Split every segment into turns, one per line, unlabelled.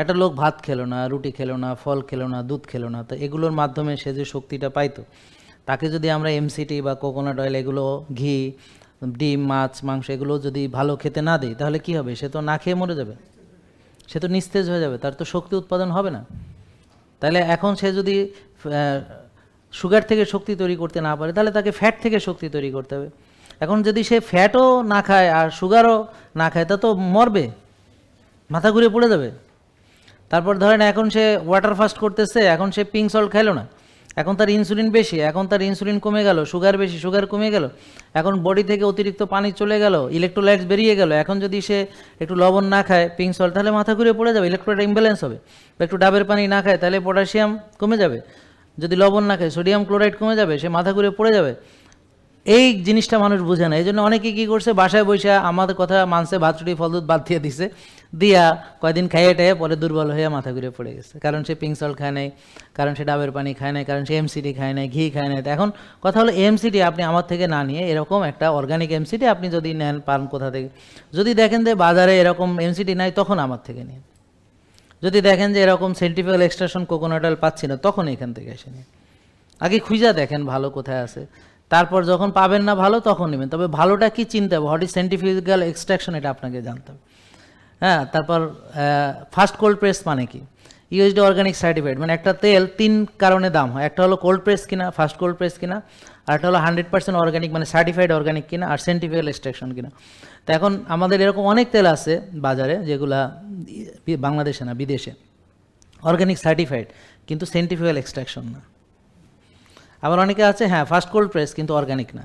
একটা লোক ভাত খেলো না, রুটি খেলো না, ফল খেলো না, দুধ খেলো না, তো এগুলোর মাধ্যমে সে যে শক্তিটা পাইতো, তাকে যদি আমরা এমসিটি বা কোকোনাট অয়েল এগুলো, ঘি, ডিম, মাছ, মাংস এগুলো যদি ভালো খেতে না দিই, তাহলে কি হবে? সে তো না খেয়ে মরে যাবে। সে তো নিস্তেজ হয়ে যাবে, তার তো শক্তি উৎপাদন হবে না। তাহলে এখন সে যদি সুগার থেকে শক্তি তৈরি করতে না পারে, তাহলে তাকে ফ্যাট থেকে শক্তি তৈরি করতে হবে। এখন যদি সে ফ্যাটও না খায় আর সুগারও না খায়, তা তো মরবে, মাথা ঘুরে পড়ে যাবে। তারপর ধরেন এখন সে ওয়াটার ফাস্ট করতেছে, এখন সে পিঙ্ক সল্ট খাইলো না। এখন তার ইনসুলিন বেশি, এখন তার ইনসুলিন কমে গেল সুগার বেশি সুগার কমে গেল। এখন বডি থেকে অতিরিক্ত পানি চলে গেল ইলেকট্রোলাইটস বেরিয়ে গেল। এখন যদি সে একটু লবণ না খায় পিঙ্ক সল্ট তাহলে মাথা ঘুরে পড়ে যাবে ইলেকট্রোলাইট ইমব্যালেন্স হবে। বা একটু ডাবের পানি না খায়, তাহলে পটাশিয়াম কমে যাবে। যদি লবণ না খায় সোডিয়াম ক্লোরাইড কমে যাবে, সে মাথা ঘুরে পড়ে যাবে। এই জিনিসটা মানুষ বুঝে না। এই জন্য অনেকে কী করছে, বাসায় বসে আমাদের কথা মানছে ভাতরুটি ফল, দুধ বাদ দিয়ে দিছে। দিয়া কয়দিন খাইয়ে টাইয়ে পরে দুর্বল হয়ে মাথা ঘুরে পড়ে গেছে। কারণ সে পিঙ্ক সল্ট খায় নাই, কারণ সে ডাবের পানি খায় নাই, কারণ সে এমসিডি খায় নাই, ঘি খায় নাই। এখন কথা হলো এমসিডি আপনি আমার থেকে না নিয়ে এরকম একটা অর্গানিক এমসিডি আপনি যদি নেন, পান কোথা থেকে? যদি দেখেন যে বাজারে এরকম এমসিডি নাই, তখন আমার থেকে নিন। যদি দেখেন যে এরকম সেন্টিফিক্যাল এক্সট্রাকশন কোকোনাট অয়েল পাচ্ছি না, তখন এখান থেকে এসে নিন। আগে খুঁজা দেখেন ভালো কোথায় আছে। তারপর যখন পাবেন না ভালো, তখন নেবেন। তবে ভালোটা কি চিনতে হবে? হোয়াট ইজ সাইন্টিফিক্যাল এক্সট্রাকশন এটা আপনাকে জানতে হবে। হ্যাঁ তারপর ফার্স্ট কোল্ড প্রেস মানে কি? ইউএসডি অর্গানিক সার্টিফাইড মানে একটা তেল তিন কারণে দাম হয়। একটা হলো কোল্ড প্রেস কিনা ফার্স্ট কোল্ড প্রেস কিনা, আর একটা হলো হান্ড্রেড পার্সেন্ট অর্গানিক মানে সার্টিফাইড অর্গানিক কিনা, আর সাইন্টিফিক্যাল এক্সট্রাকশন কিনা। তো এখন আমাদের এরকম অনেক তেল আছে বাজারে, যেগুলা বাংলাদেশে না, বিদেশে। অর্গানিক সার্টিফাইড কিন্তু সাইন্টিফিক্যাল এক্সট্রাকশন না। আবার অনেকে আছে হ্যাঁ ফার্স্ট কোল্ড প্রেস কিন্তু অর্গানিক না।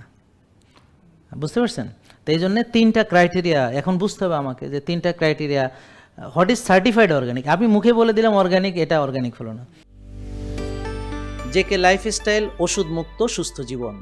বুঝতে পারছেন? তো এই জন্যে তিনটা ক্রাইটেরিয়া এখন বুঝতে হবে আমাকে যে তিনটা criteria what is certified organic আমি মুখে বলে দিলাম অর্গ্যানিক এটা অর্গ্যানিক হলো না। কে লাইফস্টাইল ওষুধ মুক্ত সুস্থ জীবন।